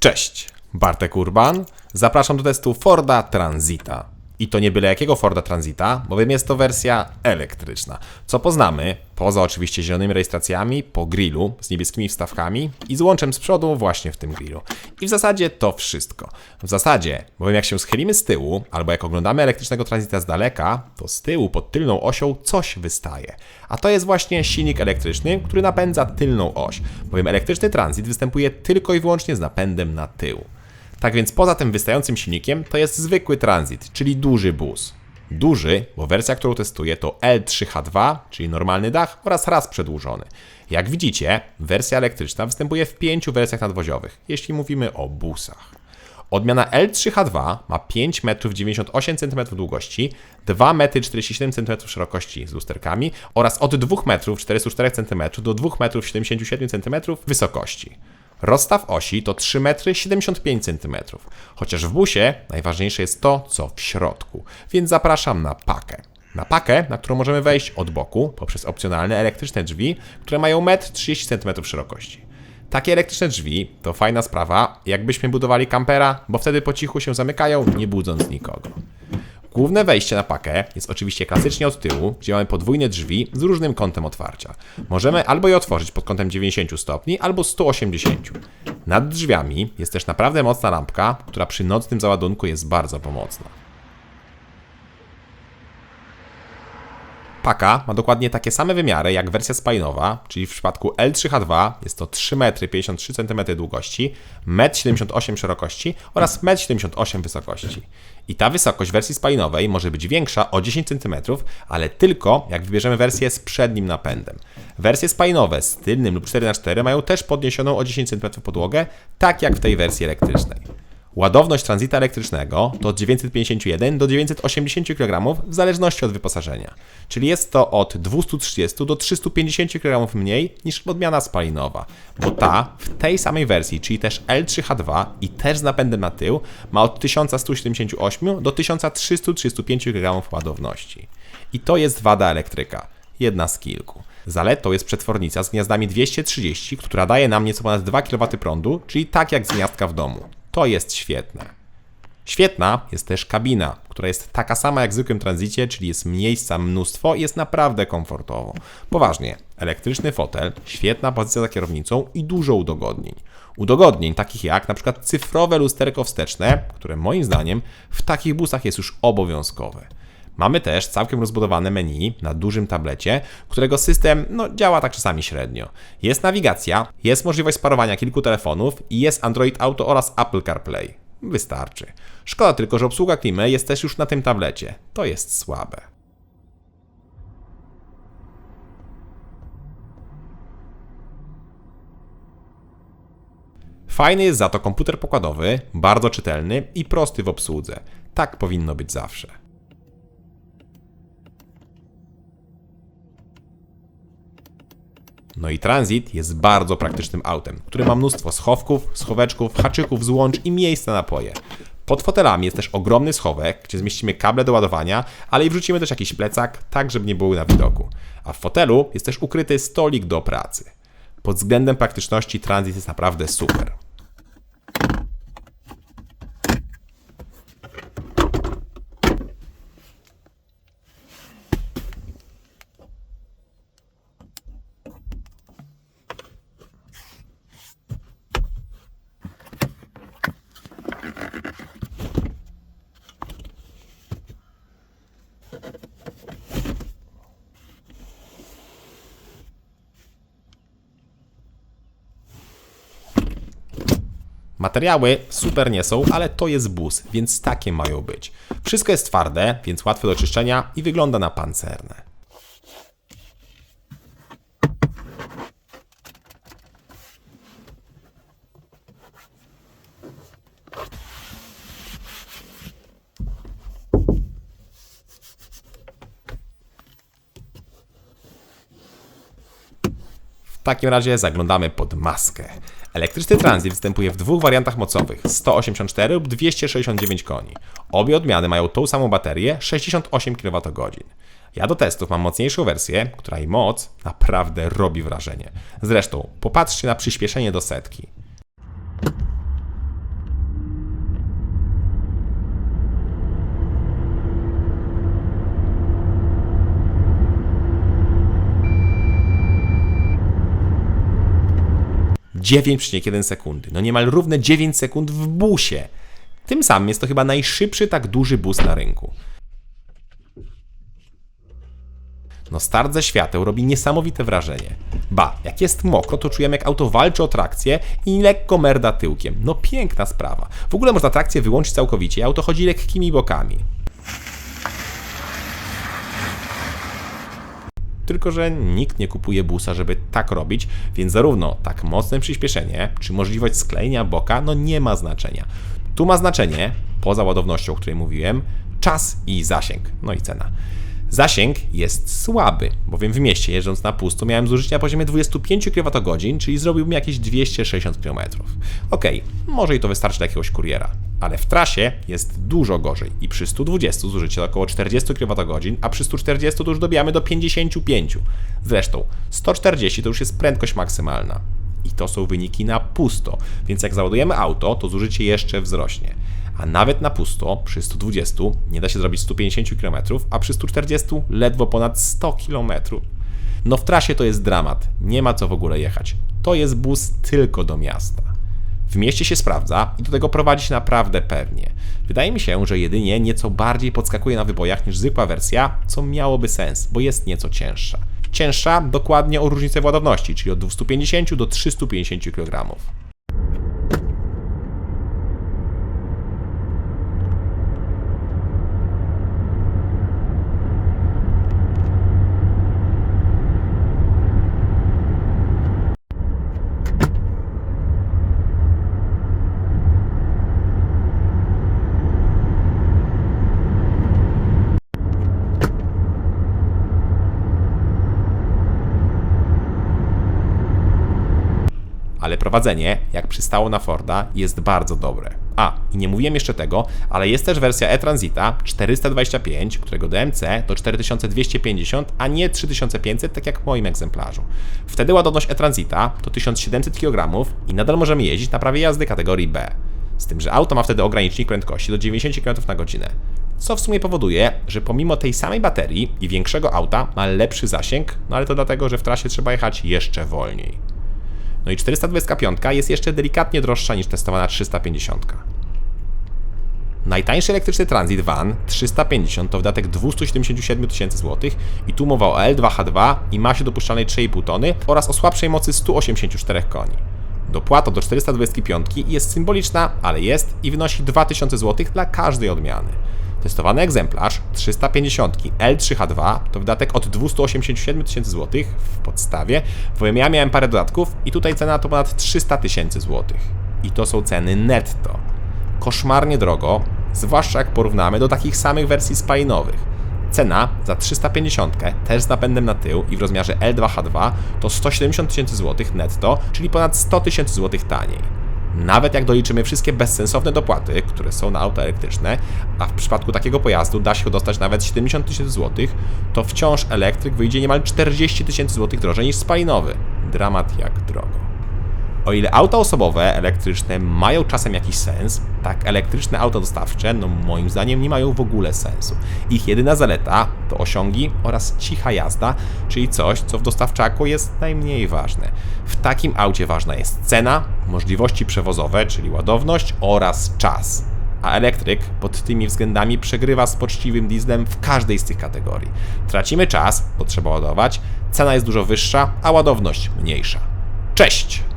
Cześć, Bartek Urban. Zapraszam do testu Forda Transita. I to nie byle jakiego Forda Transita, bowiem jest to wersja elektryczna. Co poznamy, poza oczywiście zielonymi rejestracjami, po grillu z niebieskimi wstawkami i z łączem z przodu właśnie w tym grillu. I w zasadzie to wszystko. W zasadzie, bowiem jak się schylimy z tyłu, albo jak oglądamy elektrycznego Transita z daleka, to z tyłu pod tylną osią coś wystaje. A to jest właśnie silnik elektryczny, który napędza tylną oś, bowiem elektryczny transit występuje tylko i wyłącznie z napędem na tył. Tak więc poza tym wystającym silnikiem to jest zwykły transit, czyli duży bus. Duży, bo wersja, którą testuję to L3H2, czyli normalny dach oraz raz przedłużony. Jak widzicie, wersja elektryczna występuje w pięciu wersjach nadwoziowych, jeśli mówimy o busach. Odmiana L3H2 ma 5,98 m długości, 2,47 m szerokości z lusterkami oraz od 2,44 cm do 2,77 cm wysokości. Rozstaw osi to 3,75 m, chociaż w busie najważniejsze jest to, co w środku, więc zapraszam na pakę. Na pakę, na którą możemy wejść od boku poprzez opcjonalne elektryczne drzwi, które mają 1,30 cm szerokości. Takie elektryczne drzwi to fajna sprawa, jakbyśmy budowali kampera, bo wtedy po cichu się zamykają, nie budząc nikogo. Główne wejście na pakę jest oczywiście klasycznie od tyłu, gdzie mamy podwójne drzwi z różnym kątem otwarcia. Możemy albo je otworzyć pod kątem 90 stopni, albo 180. Nad drzwiami jest też naprawdę mocna lampka, która przy nocnym załadunku jest bardzo pomocna. Paka ma dokładnie takie same wymiary jak wersja spalinowa, czyli w przypadku L3H2 jest to 3,53 m długości, 1,78 m szerokości oraz 1,78 m wysokości. I ta wysokość wersji spalinowej może być większa o 10 cm, ale tylko jak wybierzemy wersję z przednim napędem. Wersje spalinowe z tylnym lub 4x4 mają też podniesioną o 10 cm podłogę, tak jak w tej wersji elektrycznej. Ładowność tranzyta elektrycznego to od 951 do 980 kg w zależności od wyposażenia, czyli jest to od 230 do 350 kg mniej niż odmiana spalinowa, bo ta w tej samej wersji, czyli też L3H2 i też z napędem na tył, ma od 1178 do 1335 kg ładowności. I to jest wada elektryka, jedna z kilku. Zaletą jest przetwornica z gniazdami 230, która daje nam nieco ponad 2 kW prądu, czyli tak jak z gniazdka w domu. To jest świetne. Świetna jest też kabina, która jest taka sama jak w zwykłym tranzycie, czyli jest miejsca mnóstwo i jest naprawdę komfortowo. Poważnie, elektryczny fotel, świetna pozycja za kierownicą i dużo udogodnień. Udogodnień takich jak na przykład cyfrowe lusterko wsteczne, które moim zdaniem w takich busach jest już obowiązkowe. Mamy też całkiem rozbudowane menu na dużym tablecie, którego system no, działa tak czasami średnio. Jest nawigacja, jest możliwość sparowania kilku telefonów i jest Android Auto oraz Apple CarPlay. Wystarczy. Szkoda tylko, że obsługa klimy jest też już na tym tablecie. To jest słabe. Fajny jest za to komputer pokładowy, bardzo czytelny i prosty w obsłudze. Tak powinno być zawsze. No i Transit jest bardzo praktycznym autem, który ma mnóstwo schowków, schoweczków, haczyków, złącz i miejsca na napoje. Pod fotelami jest też ogromny schowek, gdzie zmieścimy kable do ładowania, ale i wrzucimy też jakiś plecak, tak żeby nie były na widoku. A w fotelu jest też ukryty stolik do pracy. Pod względem praktyczności Transit jest naprawdę super. Materiały super nie są, ale to jest bus, więc takie mają być. Wszystko jest twarde, więc łatwe do czyszczenia i wygląda na pancerne. W takim razie zaglądamy pod maskę. Elektryczny transit występuje w dwóch wariantach mocowych 184 lub 269 koni. Obie odmiany mają tą samą baterię 68 kWh. Ja do testów mam mocniejszą wersję, która i moc naprawdę robi wrażenie. Zresztą, popatrzcie na przyspieszenie do setki. 9,1 sekundy. No niemal równe 9 sekund w busie. Tym samym jest to chyba najszybszy tak duży bus na rynku. No start ze świateł robi niesamowite wrażenie. Ba, jak jest mokro, to czujemy jak auto walczy o trakcję i lekko merda tyłkiem. No piękna sprawa. W ogóle można trakcję wyłączyć całkowicie auto chodzi lekkimi bokami. Tylko, że nikt nie kupuje busa, żeby tak robić, więc zarówno tak mocne przyspieszenie, czy możliwość sklejenia boka, no nie ma znaczenia. Tu ma znaczenie, poza ładownością, o której mówiłem, czas i zasięg, no i cena. Zasięg jest słaby, bowiem w mieście jeżdżąc na pusto miałem zużycie na poziomie 25 kWh, czyli zrobiłbym jakieś 260 km. Okej, może i to wystarczy dla jakiegoś kuriera, ale w trasie jest dużo gorzej i przy 120 zużycie około 40 kWh, a przy 140 to już dobijamy do 55. Zresztą 140 to już jest prędkość maksymalna. I to są wyniki na pusto, więc jak załadujemy auto, to zużycie jeszcze wzrośnie. A nawet na pusto, przy 120, nie da się zrobić 150 km, a przy 140 ledwo ponad 100 km. No w trasie to jest dramat, nie ma co w ogóle jechać. To jest bus tylko do miasta. W mieście się sprawdza i do tego prowadzi się naprawdę pewnie. Wydaje mi się, że jedynie nieco bardziej podskakuje na wybojach niż zwykła wersja, co miałoby sens, bo jest nieco cięższa. Cięższa dokładnie o różnicę w ładowności, czyli od 250 do 350 kg. Ale prowadzenie, jak przystało na Forda, jest bardzo dobre. A, i nie mówiłem jeszcze tego, ale jest też wersja e-Transita 425, którego DMC to 4250, a nie 3500, tak jak w moim egzemplarzu. Wtedy ładowność e-Transita to 1700 kg i nadal możemy jeździć na prawie jazdy kategorii B. Z tym, że auto ma wtedy ogranicznik prędkości do 90 km na godzinę. Co w sumie powoduje, że pomimo tej samej baterii i większego auta ma lepszy zasięg, no ale to dlatego, że w trasie trzeba jechać jeszcze wolniej. No i 425 jest jeszcze delikatnie droższa niż testowana 350. Najtańszy elektryczny Transit Van 350 to wydatek 277 tysięcy złotych i tu mowa o L2H2 i masie dopuszczalnej 3,5 tony oraz o słabszej mocy 184 koni. Dopłata do 425 jest symboliczna, ale jest i wynosi 2000 zł dla każdej odmiany. Testowany egzemplarz 350 L3H2 to wydatek od 287 tysięcy złotych w podstawie, bowiem ja miałem parę dodatków i tutaj cena to ponad 300 tysięcy złotych. I to są ceny netto. Koszmarnie drogo, zwłaszcza jak porównamy do takich samych wersji spalinowych. Cena za 350 też z napędem na tył i w rozmiarze L2H2 to 170 tysięcy złotych netto, czyli ponad 100 tysięcy złotych taniej. Nawet jak doliczymy wszystkie bezsensowne dopłaty, które są na auta elektryczne, a w przypadku takiego pojazdu da się dostać nawet 70 tysięcy złotych, to wciąż elektryk wyjdzie niemal 40 tysięcy złotych drożej niż spalinowy. Dramat jak drogo. O ile auta osobowe elektryczne mają czasem jakiś sens, tak elektryczne auta dostawcze, no moim zdaniem nie mają w ogóle sensu. Ich jedyna zaleta to osiągi oraz cicha jazda, czyli coś, co w dostawczaku jest najmniej ważne. W takim aucie ważna jest cena, możliwości przewozowe, czyli ładowność oraz czas a elektryk pod tymi względami przegrywa z poczciwym dieslem w każdej z tych kategorii. Tracimy czas, bo trzeba ładować, cena jest dużo wyższa, a ładowność mniejsza. Cześć!